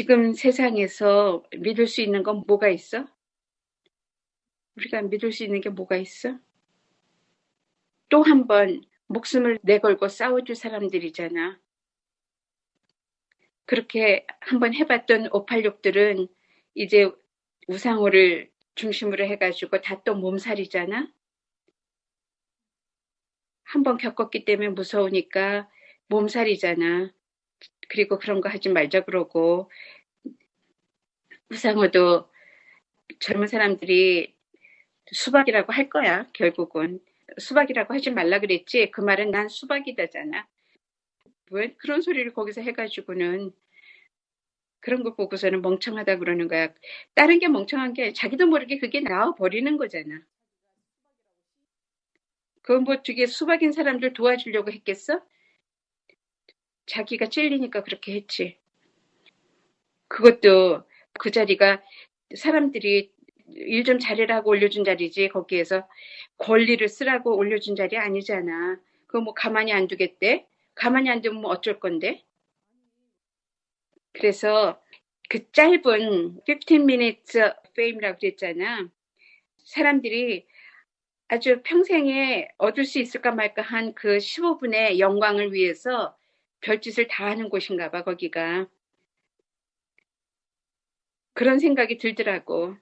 지금 세상에서 믿을 수 있는 건 뭐가 있어? 우리가 믿을 수 있는 게 뭐가 있어? 또 한 번 목숨을 내걸고 싸워줄 사람들이잖아. 그렇게 한번 해봤던 586들은 이제 우상호를 중심으로 해가지고 다 또 몸살이잖아. 한번 겪었기 때문에 무서우니까 몸살이잖아. 그리고 그런 거 하지 말자 그러고 우상호도 젊은 사람들이 수박이라고 할 거야 결국은. 수박이라고 하지 말라 그랬지? 그 말은 난 수박이다잖아. 왜 그런 소리를 거기서 해가지고는 그런 거 보고서는 멍청하다 그러는 거야. 다른 게 멍청한 게 자기도 모르게 그게 나와 버리는 거잖아. 그건 뭐 되게 수박인 사람들 도와주려고 했겠어? 자기가 찔리니까 그렇게 했지. 그것도 그 자리가 사람들이 일 좀 잘해라고 올려준 자리지 거기에서 권리를 쓰라고 올려준 자리 아니잖아. 그거 뭐 가만히 안 두겠대? 가만히 안 두면 뭐 어쩔 건데? 그래서 그 짧은 15 minutes fame라고 그랬잖아. 사람들이 아주 평생에 얻을 수 있을까 말까 한 그 15분의 영광을 위해서 별짓을 다 하는 곳인가 봐, 거기가. 그런 생각이 들더라고.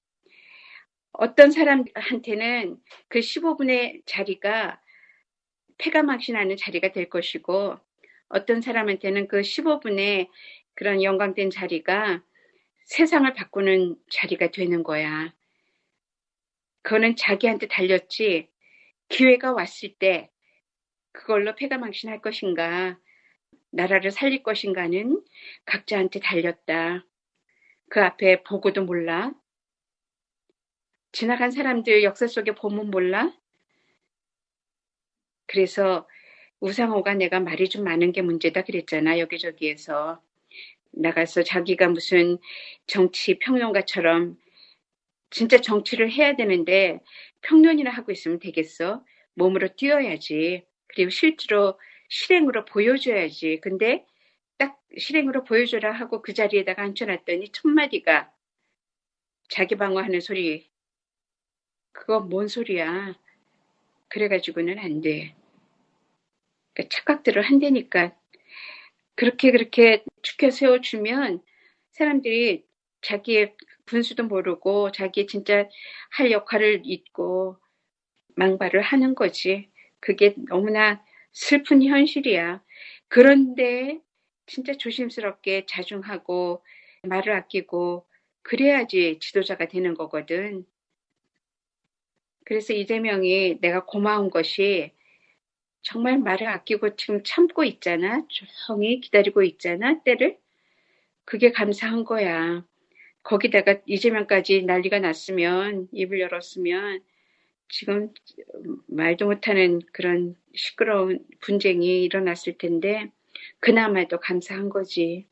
어떤 사람한테는 그 15분의 자리가 폐가 망신하는 자리가 될 것이고, 어떤 사람한테는 그 15분의 그런 영광된 자리가 세상을 바꾸는 자리가 되는 거야. 그거는 자기한테 달렸지, 기회가 왔을 때 그걸로 폐가 망신할 것인가, 나라를 살릴 것인가는 각자한테 달렸다. 그 앞에 보고도 몰라. 지나간 사람들 역사 속에 보면 몰라. 그래서 우상호가 내가 말이 좀 많은 게 문제다 그랬잖아. 여기저기에서. 나가서 자기가 무슨 정치 평론가처럼 진짜 정치를 해야 되는데 평론이나 하고 있으면 되겠어. 몸으로 뛰어야지. 그리고 실제로 실행으로 보여줘야지. 근데 딱 실행으로 보여줘라 하고 그 자리에다가 앉혀놨더니 첫 마디가 자기 방어하는 소리. 그거 뭔 소리야. 그래가지고는 안 돼. 그러니까 착각들을 한다니까. 그렇게 그렇게 축혀 세워주면 사람들이 자기의 분수도 모르고 자기 진짜 할 역할을 잊고 망발을 하는 거지. 그게 너무나 슬픈 현실이야. 그런데 진짜 조심스럽게 자중하고 말을 아끼고 그래야지 지도자가 되는 거거든. 그래서 이재명이 내가 고마운 것이 정말 말을 아끼고 지금 참고 있잖아. 조용히 기다리고 있잖아. 때를. 그게 감사한 거야. 거기다가 이재명까지 난리가 났으면 입을 열었으면 지금 말도 못하는 그런 시끄러운 분쟁이 일어났을 텐데 그나마도 감사한 거지.